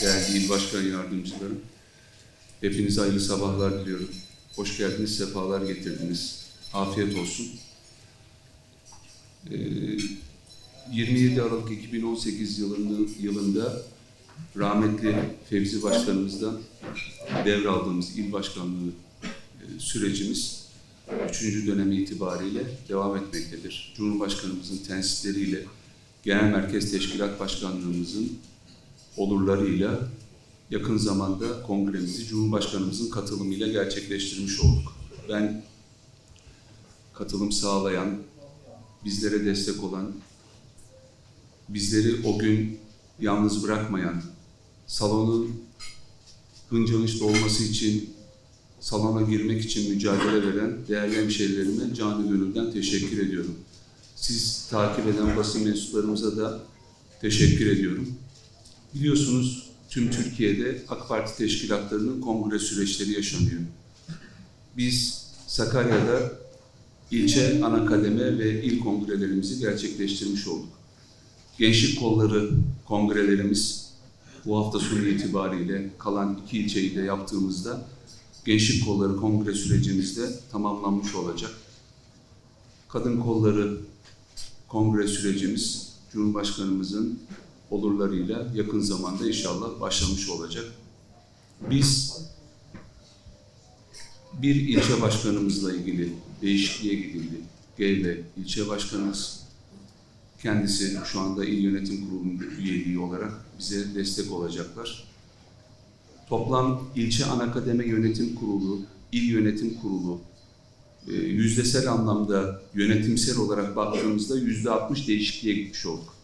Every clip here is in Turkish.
değerli il başkan yardımcılarım. Hepinize hayırlı sabahlar diliyorum. Hoş geldiniz, sefalar getirdiniz. Afiyet olsun. Ee, 27 Aralık 2018 yılında, yılında rahmetli Fevzi Başkanımızdan devraldığımız il başkanlığı e, sürecimiz 3. dönemi itibariyle devam etmektedir. Cumhurbaşkanımızın tensipleriyle Genel Merkez Teşkilat Başkanlığımızın olurlarıyla yakın zamanda kongremizi Cumhurbaşkanımızın katılımıyla gerçekleştirmiş olduk. Ben katılım sağlayan, bizlere destek olan, bizleri o gün yalnız bırakmayan, salonun hınca dolması için, salona girmek için mücadele veren değerli hemşehrilerime canı gönülden teşekkür ediyorum. Siz takip eden basın mensuplarımıza da teşekkür ediyorum. Biliyorsunuz tüm Türkiye'de AK Parti teşkilatlarının kongre süreçleri yaşanıyor. Biz Sakarya'da ilçe ana kademe ve il kongrelerimizi gerçekleştirmiş olduk. Gençlik kolları kongrelerimiz bu hafta sonu itibariyle kalan iki ilçeyi de yaptığımızda Gençlik kolları kongre sürecimizde tamamlanmış olacak. Kadın kolları kongre sürecimiz Cumhurbaşkanımızın olurlarıyla yakın zamanda inşallah başlamış olacak. Biz bir ilçe başkanımızla ilgili değişikliğe gidildi. Geyve ilçe başkanımız kendisi şu anda il yönetim kurulu üyeliği olarak bize destek olacaklar. Toplam ilçe ana kademe yönetim kurulu, il yönetim kurulu e, yüzdesel anlamda yönetimsel olarak baktığımızda yüzde 60 değişikliğe gitmiş olduk.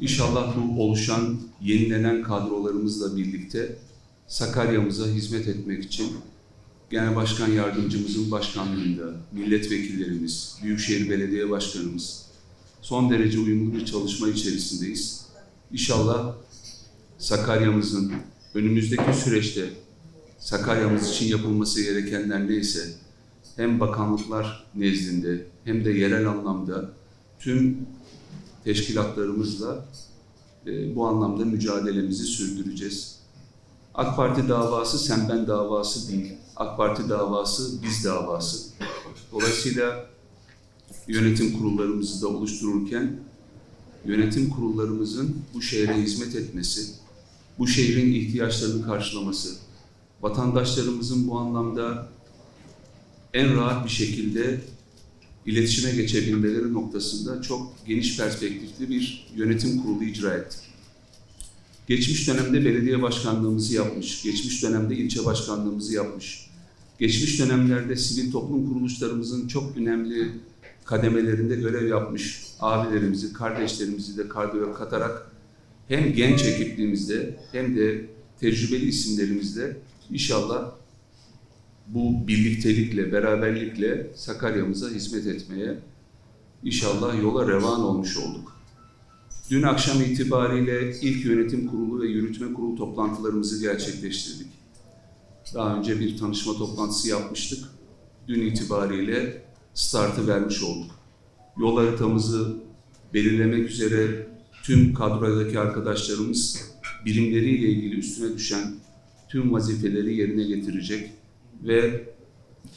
İnşallah bu oluşan, yenilenen kadrolarımızla birlikte Sakarya'mıza hizmet etmek için Genel Başkan Yardımcımızın başkanlığında milletvekillerimiz, Büyükşehir Belediye Başkanımız son derece uyumlu bir çalışma içerisindeyiz. İnşallah Sakarya'mızın önümüzdeki süreçte Sakarya'mız için yapılması gerekenler neyse hem bakanlıklar nezdinde hem de yerel anlamda tüm teşkilatlarımızla e, bu anlamda mücadelemizi sürdüreceğiz. AK Parti davası sen ben davası değil. AK Parti davası biz davası. Dolayısıyla yönetim kurullarımızı da oluştururken yönetim kurullarımızın bu şehre hizmet etmesi, bu şehrin ihtiyaçlarını karşılaması, vatandaşlarımızın bu anlamda en rahat bir şekilde iletişime geçebilmeleri noktasında çok geniş perspektifli bir yönetim kurulu icra ettik. Geçmiş dönemde belediye başkanlığımızı yapmış, geçmiş dönemde ilçe başkanlığımızı yapmış, geçmiş dönemlerde sivil toplum kuruluşlarımızın çok önemli kademelerinde görev yapmış abilerimizi, kardeşlerimizi de kadroya katarak hem genç ekipliğimizde hem de tecrübeli isimlerimizle inşallah bu birliktelikle, beraberlikle Sakarya'mıza hizmet etmeye inşallah yola revan olmuş olduk. Dün akşam itibariyle ilk yönetim kurulu ve yürütme kurulu toplantılarımızı gerçekleştirdik. Daha önce bir tanışma toplantısı yapmıştık. Dün itibariyle startı vermiş olduk. Yol haritamızı belirlemek üzere tüm kadrodaki arkadaşlarımız birimleriyle ilgili üstüne düşen tüm vazifeleri yerine getirecek ve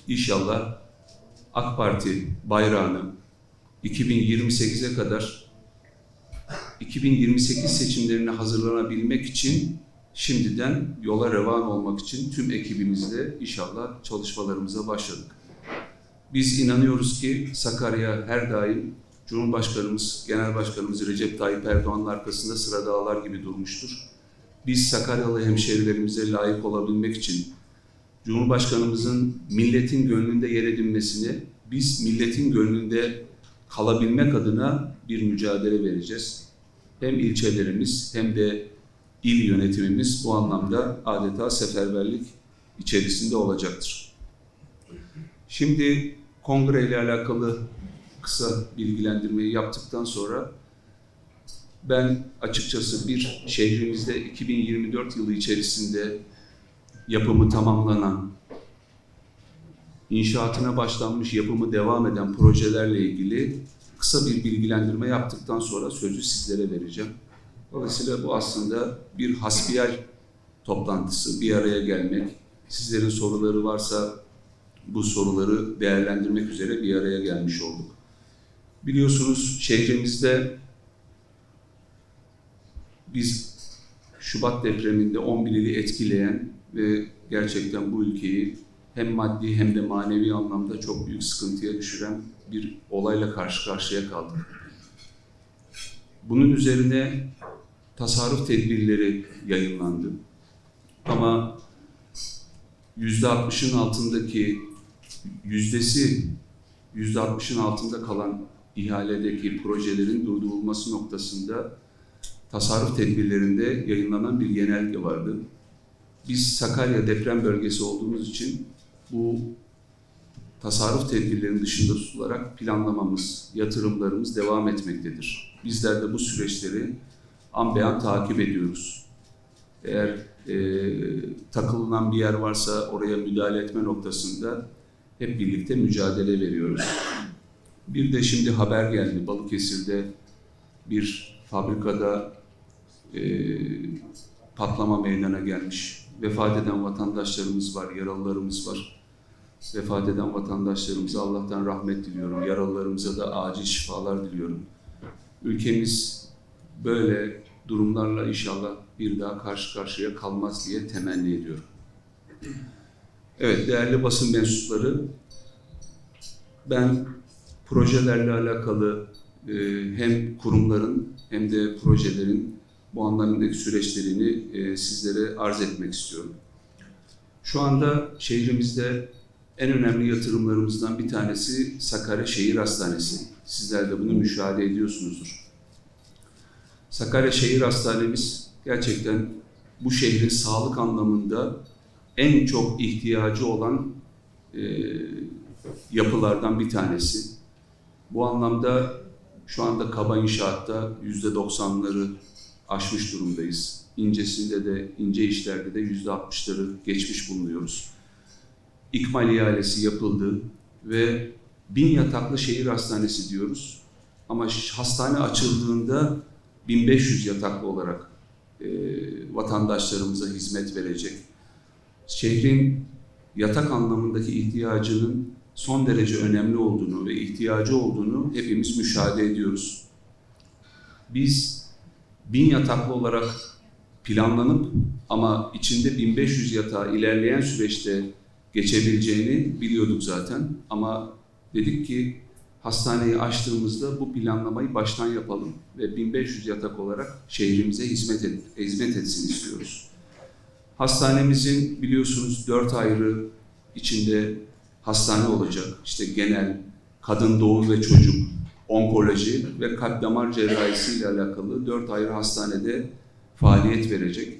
inşallah AK Parti bayrağını 2028'e kadar 2028 seçimlerine hazırlanabilmek için şimdiden yola revan olmak için tüm ekibimizle inşallah çalışmalarımıza başladık. Biz inanıyoruz ki Sakarya her daim Cumhurbaşkanımız, Genel Başkanımız Recep Tayyip Erdoğan'ın arkasında sıra dağlar gibi durmuştur. Biz Sakaryalı hemşehrilerimize layık olabilmek için Cumhurbaşkanımızın milletin gönlünde yer edinmesini, biz milletin gönlünde kalabilmek adına bir mücadele vereceğiz. Hem ilçelerimiz hem de il yönetimimiz bu anlamda adeta seferberlik içerisinde olacaktır. Şimdi kongre ile alakalı kısa bilgilendirmeyi yaptıktan sonra ben açıkçası bir şehrimizde 2024 yılı içerisinde yapımı tamamlanan, inşaatına başlanmış, yapımı devam eden projelerle ilgili kısa bir bilgilendirme yaptıktan sonra sözü sizlere vereceğim. Dolayısıyla bu aslında bir hasbihal toplantısı, bir araya gelmek. Sizlerin soruları varsa bu soruları değerlendirmek üzere bir araya gelmiş olduk. Biliyorsunuz şehrimizde biz Şubat depreminde 11 ili etkileyen ve gerçekten bu ülkeyi hem maddi hem de manevi anlamda çok büyük sıkıntıya düşüren bir olayla karşı karşıya kaldık. Bunun üzerine tasarruf tedbirleri yayınlandı. Ama %60'ın altındaki yüzdesi %60'ın altında kalan ihaledeki projelerin durdurulması noktasında tasarruf tedbirlerinde yayınlanan bir genelge vardı. Biz Sakarya deprem bölgesi olduğumuz için bu tasarruf tedbirlerinin dışında tutularak planlamamız, yatırımlarımız devam etmektedir. Bizler de bu süreçleri an be an takip ediyoruz. Eğer e, takılınan bir yer varsa oraya müdahale etme noktasında hep birlikte mücadele veriyoruz. Bir de şimdi haber geldi Balıkesir'de bir fabrikada e, patlama meydana gelmiş. Vefat eden vatandaşlarımız var, yaralılarımız var. Vefat eden vatandaşlarımıza Allah'tan rahmet diliyorum. Yaralılarımıza da acil şifalar diliyorum. Ülkemiz böyle durumlarla inşallah bir daha karşı karşıya kalmaz diye temenni ediyorum. Evet, değerli basın mensupları, ben projelerle alakalı e, hem kurumların hem de projelerin bu anlamdaki süreçlerini e, sizlere arz etmek istiyorum. Şu anda şehrimizde en önemli yatırımlarımızdan bir tanesi Sakarya Şehir Hastanesi. Sizler de bunu müşahede ediyorsunuzdur. Sakarya Şehir Hastanemiz gerçekten bu şehrin sağlık anlamında en çok ihtiyacı olan e, yapılardan bir tanesi. Bu anlamda şu anda kaba inşaatta yüzde doksanları aşmış durumdayız. İncesinde de, ince işlerde de yüzde altmışları geçmiş bulunuyoruz. İkmal ihalesi yapıldı ve bin yataklı şehir hastanesi diyoruz. Ama hastane açıldığında 1500 yataklı olarak e, vatandaşlarımıza hizmet verecek. Şehrin yatak anlamındaki ihtiyacının son derece önemli olduğunu ve ihtiyacı olduğunu hepimiz müşahede ediyoruz. Biz bin yataklı olarak planlanıp ama içinde 1500 yatağı ilerleyen süreçte geçebileceğini biliyorduk zaten. Ama dedik ki hastaneyi açtığımızda bu planlamayı baştan yapalım ve 1500 yatak olarak şehrimize hizmet, et, hizmet etsin istiyoruz. Hastanemizin biliyorsunuz dört ayrı içinde hastane olacak. İşte genel, kadın doğum ve çocuk, onkoloji ve kalp damar cerrahisi ile alakalı dört ayrı hastanede faaliyet verecek.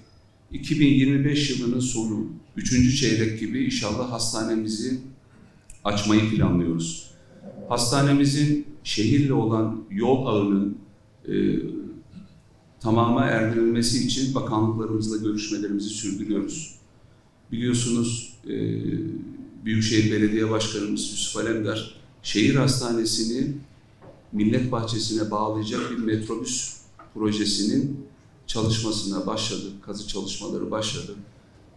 2025 yılının sonu, üçüncü çeyrek gibi inşallah hastanemizi açmayı planlıyoruz. Hastanemizin şehirle olan yol ağının e, tamama erdirilmesi için bakanlıklarımızla görüşmelerimizi sürdürüyoruz. Biliyorsunuz e, Büyükşehir Belediye Başkanımız Yusuf Alemdar şehir hastanesini Millet Bahçesi'ne bağlayacak bir metrobüs projesinin çalışmasına başladı. Kazı çalışmaları başladı.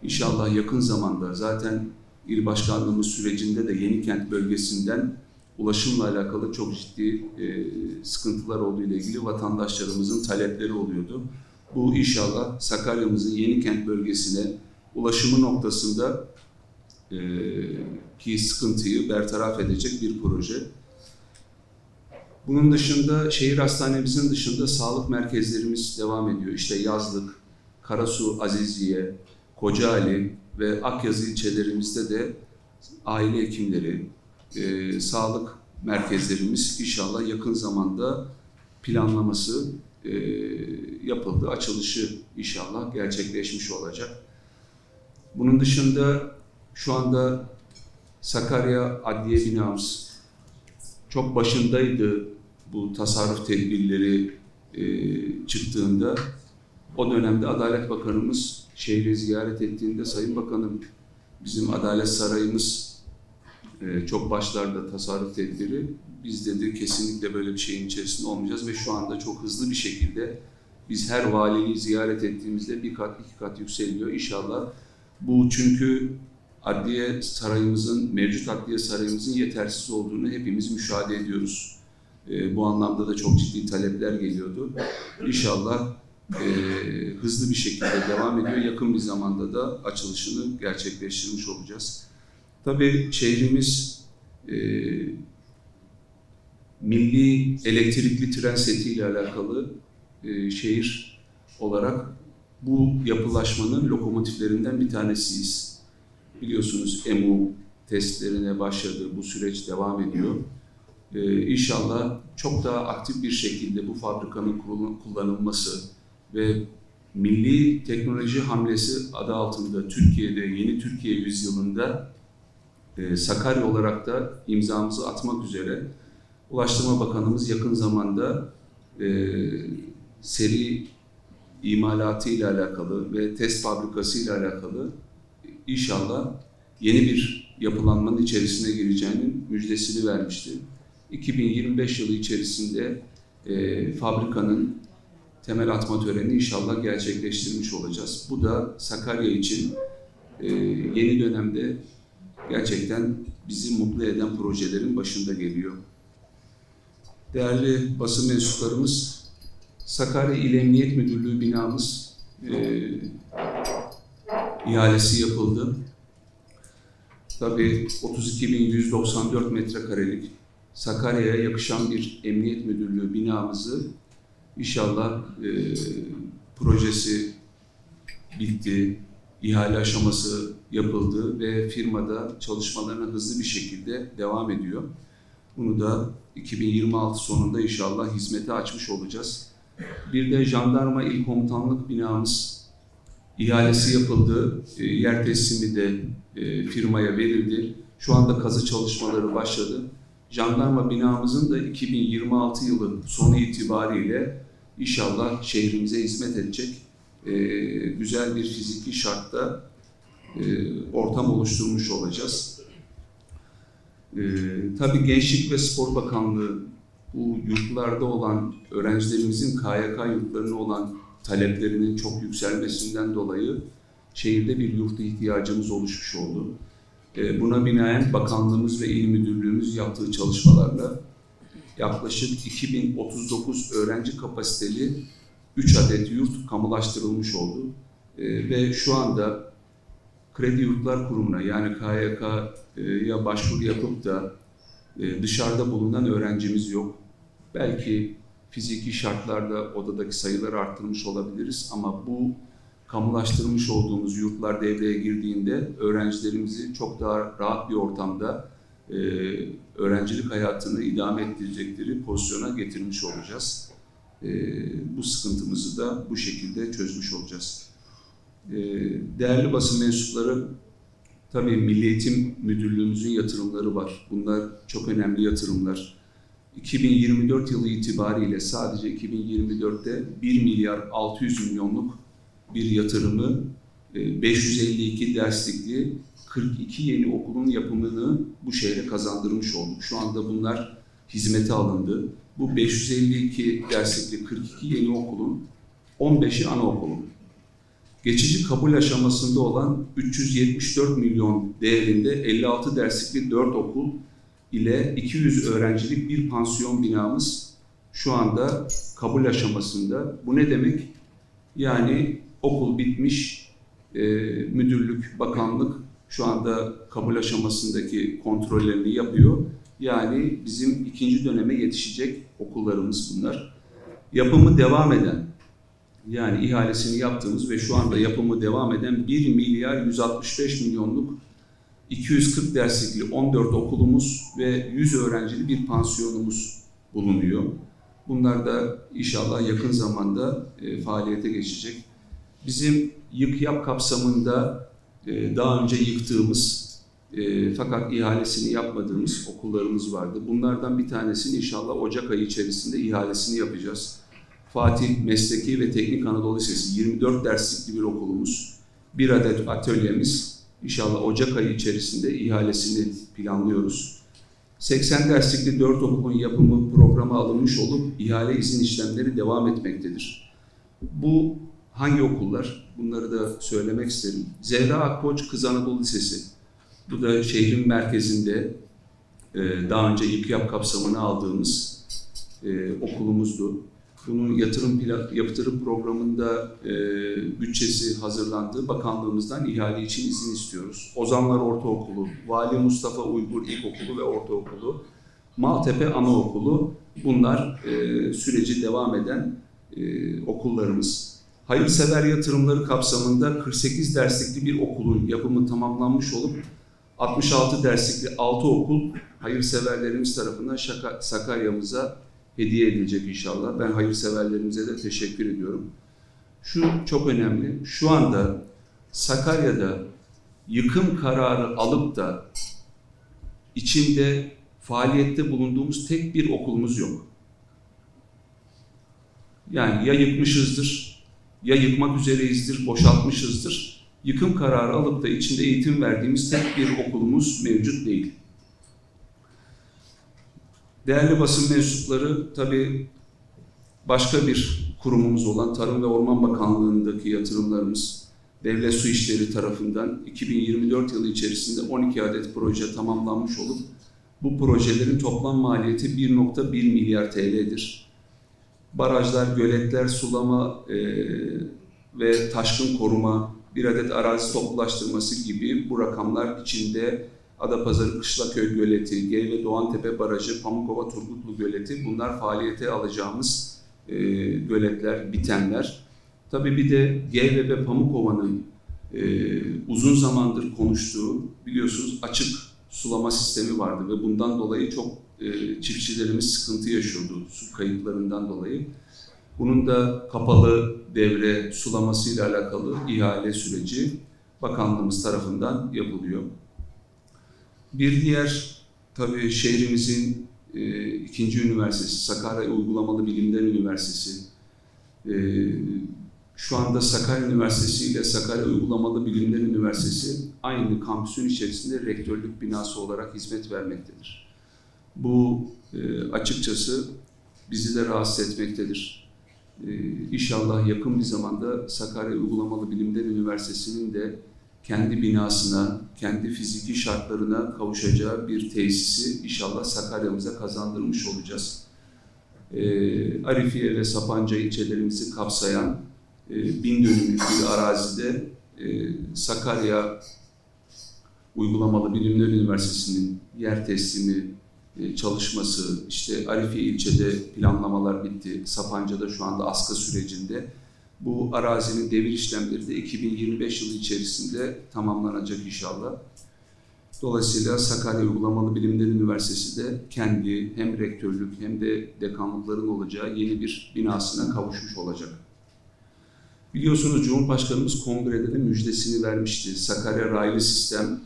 İnşallah yakın zamanda zaten il başkanlığımız sürecinde de Yenikent bölgesinden ulaşımla alakalı çok ciddi e, sıkıntılar olduğu ile ilgili vatandaşlarımızın talepleri oluyordu. Bu inşallah Sakarya'mızın Yenikent bölgesine ulaşımı noktasında e, ki sıkıntıyı bertaraf edecek bir proje. Bunun dışında şehir hastanemizin dışında sağlık merkezlerimiz devam ediyor. İşte Yazlık, Karasu, Aziziye, Kocaeli ve Akyazı ilçelerimizde de aile hekimleri, e, sağlık merkezlerimiz inşallah yakın zamanda planlaması e, yapıldı. Açılışı inşallah gerçekleşmiş olacak. Bunun dışında şu anda Sakarya Adliye binamız çok başındaydı bu tasarruf tedbirleri e, çıktığında. O dönemde Adalet Bakanımız şehri ziyaret ettiğinde Sayın Bakanım bizim Adalet Sarayımız e, çok başlarda tasarruf tedbiri. Biz dedi kesinlikle böyle bir şeyin içerisinde olmayacağız ve şu anda çok hızlı bir şekilde Biz her valiliği ziyaret ettiğimizde bir kat, iki kat yükseliyor. İnşallah bu çünkü adliye sarayımızın, mevcut adliye sarayımızın yetersiz olduğunu hepimiz müşahede ediyoruz. E, bu anlamda da çok ciddi talepler geliyordu. İnşallah e, hızlı bir şekilde devam ediyor. Yakın bir zamanda da açılışını gerçekleştirmiş olacağız. Tabii şehrimiz e, milli elektrikli tren setiyle alakalı e, şehir olarak bu yapılaşmanın lokomotiflerinden bir tanesiyiz. Biliyorsunuz EMU testlerine başladı, bu süreç devam ediyor. Ee, inşallah çok daha aktif bir şekilde bu fabrikanın kullanılması ve milli teknoloji hamlesi adı altında Türkiye'de yeni Türkiye yüzyılında e, Sakarya olarak da imzamızı atmak üzere Ulaştırma Bakanımız yakın zamanda e, seri imalatı ile alakalı ve test fabrikası ile alakalı inşallah yeni bir yapılanmanın içerisine gireceğinin müjdesini vermişti. 2025 yılı içerisinde e, fabrikanın temel atma töreni inşallah gerçekleştirmiş olacağız. Bu da Sakarya için e, yeni dönemde gerçekten bizi mutlu eden projelerin başında geliyor. Değerli basın mensuplarımız, Sakarya İl Emniyet Müdürlüğü binamız e, ihalesi yapıldı. Tabii 32.194 metrekarelik Sakarya'ya yakışan bir emniyet müdürlüğü binamızı inşallah e, projesi bitti, ihale aşaması yapıldı ve firmada çalışmalarına hızlı bir şekilde devam ediyor. Bunu da 2026 sonunda inşallah hizmete açmış olacağız. Bir de jandarma il komutanlık binamız ihalesi yapıldı. E, yer teslimi de e, firmaya verildi. Şu anda kazı çalışmaları başladı. Jandarma binamızın da 2026 yılı sonu itibariyle inşallah şehrimize hizmet edecek e, güzel bir fiziki şartta e, ortam oluşturmuş olacağız. E, tabii Gençlik ve Spor Bakanlığı bu yurtlarda olan öğrencilerimizin KYK yurtlarına olan taleplerinin çok yükselmesinden dolayı şehirde bir yurt ihtiyacımız oluşmuş oldu. E, Buna binaen bakanlığımız ve il müdürlüğümüz yaptığı çalışmalarla yaklaşık 2039 öğrenci kapasiteli 3 adet yurt kamulaştırılmış oldu. E, Ve şu anda Kredi Yurtlar Kurumu'na yani KYK'ya başvuru yapıp da e, dışarıda bulunan öğrencimiz yok. Belki fiziki şartlarda odadaki sayıları arttırmış olabiliriz ama bu kamulaştırmış olduğumuz yurtlar devreye girdiğinde öğrencilerimizi çok daha rahat bir ortamda e, öğrencilik hayatını idame ettirecekleri pozisyona getirmiş olacağız. E, bu sıkıntımızı da bu şekilde çözmüş olacağız. E, değerli basın mensupları, tabii Milli Eğitim Müdürlüğümüzün yatırımları var. Bunlar çok önemli yatırımlar. 2024 yılı itibariyle sadece 2024'te 1 milyar 600 milyonluk bir yatırımı e, 552 derslikli 42 yeni okulun yapımını bu şehre kazandırmış olduk. Şu anda bunlar hizmete alındı. Bu 552 derslikli 42 yeni okulun 15'i anaokulu. Geçici kabul aşamasında olan 374 milyon değerinde 56 derslikli 4 okul ile 200 öğrencilik bir pansiyon binamız şu anda kabul aşamasında. Bu ne demek? Yani okul bitmiş, e, müdürlük, bakanlık şu anda kabul aşamasındaki kontrollerini yapıyor. Yani bizim ikinci döneme yetişecek okullarımız bunlar. Yapımı devam eden, yani ihalesini yaptığımız ve şu anda yapımı devam eden 1 milyar 165 milyonluk 240 derslikli 14 okulumuz ve 100 öğrencili bir pansiyonumuz bulunuyor. Bunlar da inşallah yakın zamanda e, faaliyete geçecek. Bizim yık yap kapsamında e, daha önce yıktığımız e, fakat ihalesini yapmadığımız okullarımız vardı. Bunlardan bir tanesini inşallah Ocak ayı içerisinde ihalesini yapacağız. Fatih Mesleki ve Teknik Anadolu Lisesi 24 derslikli bir okulumuz, bir adet atölyemiz, İnşallah Ocak ayı içerisinde ihalesini planlıyoruz. 80 derslikli 4 okulun yapımı programa alınmış olup ihale izin işlemleri devam etmektedir. Bu hangi okullar? Bunları da söylemek isterim. Zehra Akkoç Kız Anadolu Lisesi. Bu da şehrin merkezinde e, daha önce İKYAP kapsamını aldığımız e, okulumuzdu. Bunun yatırım plan, yatırım programında e, bütçesi hazırlandı. Bakanlığımızdan ihale için izin istiyoruz. Ozanlar Ortaokulu, Vali Mustafa Uygur İlkokulu ve Ortaokulu, Maltepe Anaokulu bunlar süreci devam eden e, okullarımız. Hayırsever yatırımları kapsamında 48 derslikli bir okulun yapımı tamamlanmış olup 66 derslikli 6 okul hayırseverlerimiz tarafından Şaka, Sakarya'mıza hediye edilecek inşallah. Ben hayırseverlerimize de teşekkür ediyorum. Şu çok önemli. Şu anda Sakarya'da yıkım kararı alıp da içinde faaliyette bulunduğumuz tek bir okulumuz yok. Yani ya yıkmışızdır, ya yıkmak üzereyizdir, boşaltmışızdır. Yıkım kararı alıp da içinde eğitim verdiğimiz tek bir okulumuz mevcut değil. Değerli basın mensupları tabii başka bir kurumumuz olan Tarım ve Orman Bakanlığı'ndaki yatırımlarımız Devlet Su İşleri tarafından 2024 yılı içerisinde 12 adet proje tamamlanmış olup bu projelerin toplam maliyeti 1.1 milyar TL'dir. Barajlar, göletler, sulama e, ve taşkın koruma, bir adet arazi toplulaştırması gibi bu rakamlar içinde Adapazarı Kışlaköy Göleti, Gey ve Doğantepe Barajı, Pamukova Turgutlu Göleti bunlar faaliyete alacağımız e, göletler, bitenler. Tabii bir de Geyve ve Pamukova'nın e, uzun zamandır konuştuğu biliyorsunuz açık sulama sistemi vardı ve bundan dolayı çok e, çiftçilerimiz sıkıntı yaşıyordu su kayıplarından dolayı. Bunun da kapalı devre sulamasıyla alakalı ihale süreci bakanlığımız tarafından yapılıyor. Bir diğer tabii şehrimizin e, ikinci üniversitesi Sakarya Uygulamalı Bilimler Üniversitesi. E, şu anda Sakarya Üniversitesi ile Sakarya Uygulamalı Bilimler Üniversitesi aynı kampüsün içerisinde rektörlük binası olarak hizmet vermektedir. Bu e, açıkçası bizi de rahatsız etmektedir. E, inşallah yakın bir zamanda Sakarya Uygulamalı Bilimler Üniversitesi'nin de kendi binasına, kendi fiziki şartlarına kavuşacağı bir tesisi inşallah Sakarya'mıza kazandırmış olacağız. Ee, Arifiye ve Sapanca ilçelerimizi kapsayan e, bin dönümlük bir arazide e, Sakarya Uygulamalı Bilimler Üniversitesi'nin yer teslimi e, çalışması, işte Arifiye ilçede planlamalar bitti, Sapanca'da şu anda askı sürecinde. Bu arazinin devir işlemleri de 2025 yılı içerisinde tamamlanacak inşallah. Dolayısıyla Sakarya Uygulamalı Bilimler Üniversitesi de kendi hem rektörlük hem de dekanlıkların olacağı yeni bir binasına kavuşmuş olacak. Biliyorsunuz Cumhurbaşkanımız kongrede de müjdesini vermişti. Sakarya Raylı Sistem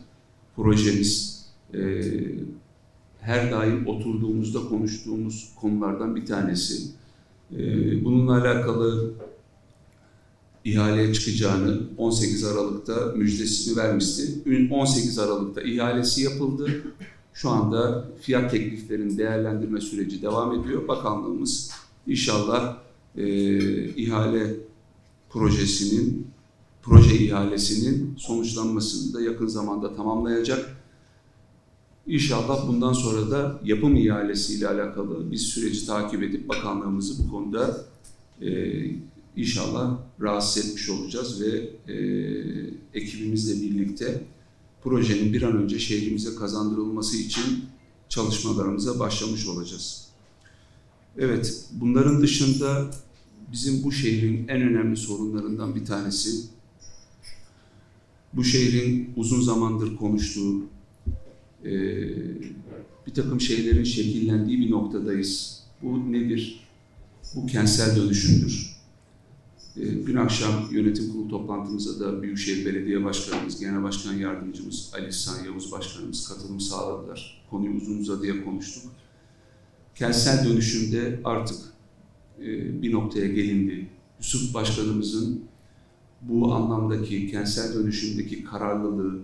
projemiz e, her daim oturduğumuzda konuştuğumuz konulardan bir tanesi. E, bununla alakalı ihaleye çıkacağını 18 Aralık'ta müjdesini vermişti. 18 Aralık'ta ihalesi yapıldı. Şu anda fiyat tekliflerinin değerlendirme süreci devam ediyor. Bakanlığımız inşallah e, ihale projesinin, proje ihalesinin sonuçlanmasını da yakın zamanda tamamlayacak. İnşallah bundan sonra da yapım ihalesiyle alakalı biz süreci takip edip bakanlığımızı bu konuda e, inşallah rahatsız etmiş olacağız ve e, ekibimizle birlikte projenin bir an önce şehrimize kazandırılması için çalışmalarımıza başlamış olacağız. Evet, bunların dışında bizim bu şehrin en önemli sorunlarından bir tanesi, bu şehrin uzun zamandır konuştuğu, e, bir takım şeylerin şekillendiği bir noktadayız. Bu nedir? Bu kentsel dönüşümdür. E, Dün akşam yönetim kurulu toplantımıza da Büyükşehir Belediye Başkanımız, Genel Başkan Yardımcımız Ali İhsan Yavuz Başkanımız katılım sağladılar. Konuyu uzun uzadıya konuştuk. Kentsel dönüşümde artık e, bir noktaya gelindi. Yusuf Başkanımızın bu anlamdaki kentsel dönüşümdeki kararlılığı,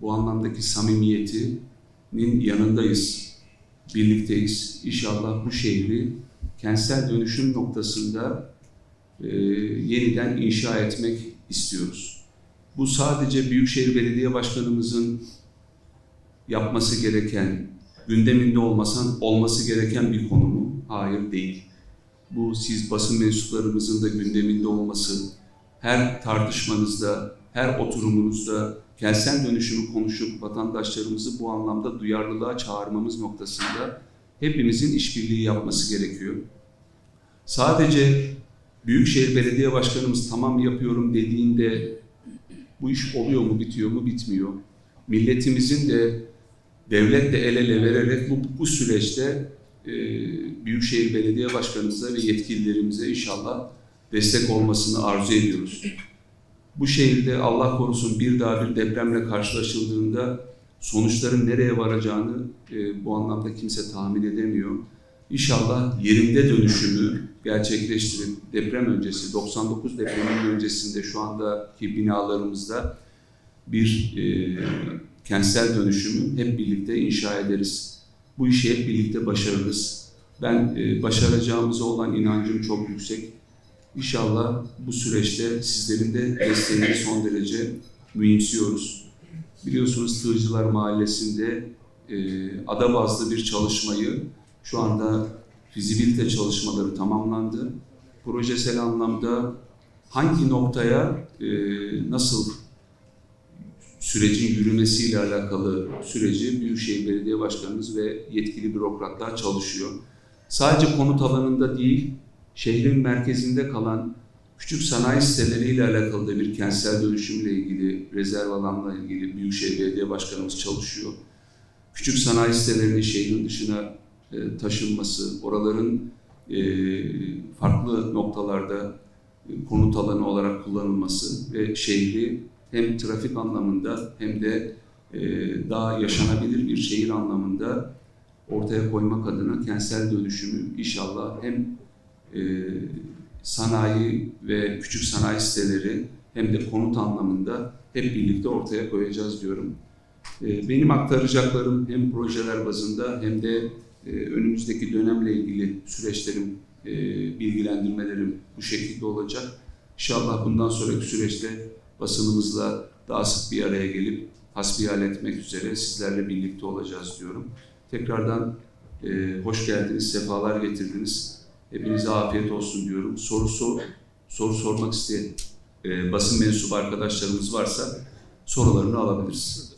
bu anlamdaki samimiyetinin yanındayız, birlikteyiz. İnşallah bu şehri kentsel dönüşüm noktasında e, yeniden inşa etmek istiyoruz. Bu sadece Büyükşehir Belediye Başkanımızın yapması gereken, gündeminde olmasan olması gereken bir konu mu? Hayır değil. Bu siz basın mensuplarımızın da gündeminde olması, her tartışmanızda, her oturumunuzda kentsel dönüşümü konuşup vatandaşlarımızı bu anlamda duyarlılığa çağırmamız noktasında hepimizin işbirliği yapması gerekiyor. Sadece Büyükşehir Belediye Başkanımız tamam yapıyorum dediğinde bu iş oluyor mu, bitiyor mu, bitmiyor. Milletimizin de devletle el ele vererek bu, bu süreçte e, Büyükşehir Belediye Başkanımıza ve yetkililerimize inşallah destek olmasını arzu ediyoruz. Bu şehirde Allah korusun bir daha bir depremle karşılaşıldığında sonuçların nereye varacağını e, bu anlamda kimse tahmin edemiyor. İnşallah yerinde dönüşümü gerçekleştirip deprem öncesi, 99 depreminin öncesinde şu andaki binalarımızda bir e, kentsel dönüşümü hep birlikte inşa ederiz. Bu işi hep birlikte başarırız. Ben e, başaracağımıza olan inancım çok yüksek. İnşallah bu süreçte sizlerin de desteğini son derece mühimsiyoruz. Biliyorsunuz Tığcılar Mahallesi'nde e, ada bazlı bir çalışmayı şu anda fizibilite çalışmaları tamamlandı. Projesel anlamda hangi noktaya e, nasıl sürecin yürümesiyle alakalı süreci Büyükşehir Belediye Başkanımız ve yetkili bürokratlar çalışıyor. Sadece konut alanında değil, şehrin merkezinde kalan küçük sanayi siteleriyle alakalı da bir kentsel dönüşümle ilgili, rezerv alanla ilgili Büyükşehir Belediye Başkanımız çalışıyor. Küçük sanayi sitelerinin şehrin dışına e, taşınması, oraların e, farklı noktalarda e, konut alanı olarak kullanılması ve şehri hem trafik anlamında hem de daha yaşanabilir bir şehir anlamında ortaya koymak adına kentsel dönüşümü inşallah hem e, sanayi ve küçük sanayi siteleri hem de konut anlamında hep birlikte ortaya koyacağız diyorum. E, benim aktaracaklarım hem projeler bazında hem de e, önümüzdeki dönemle ilgili süreçlerim, bilgilendirmelerim bu şekilde olacak. İnşallah bundan sonraki süreçte basınımızla daha sık bir araya gelip hasbihal etmek üzere sizlerle birlikte olacağız diyorum. Tekrardan hoş geldiniz, sefalar getirdiniz. Hepinize afiyet olsun diyorum. Soru sor, soru sormak isteyen e, basın mensubu arkadaşlarımız varsa sorularını alabiliriz.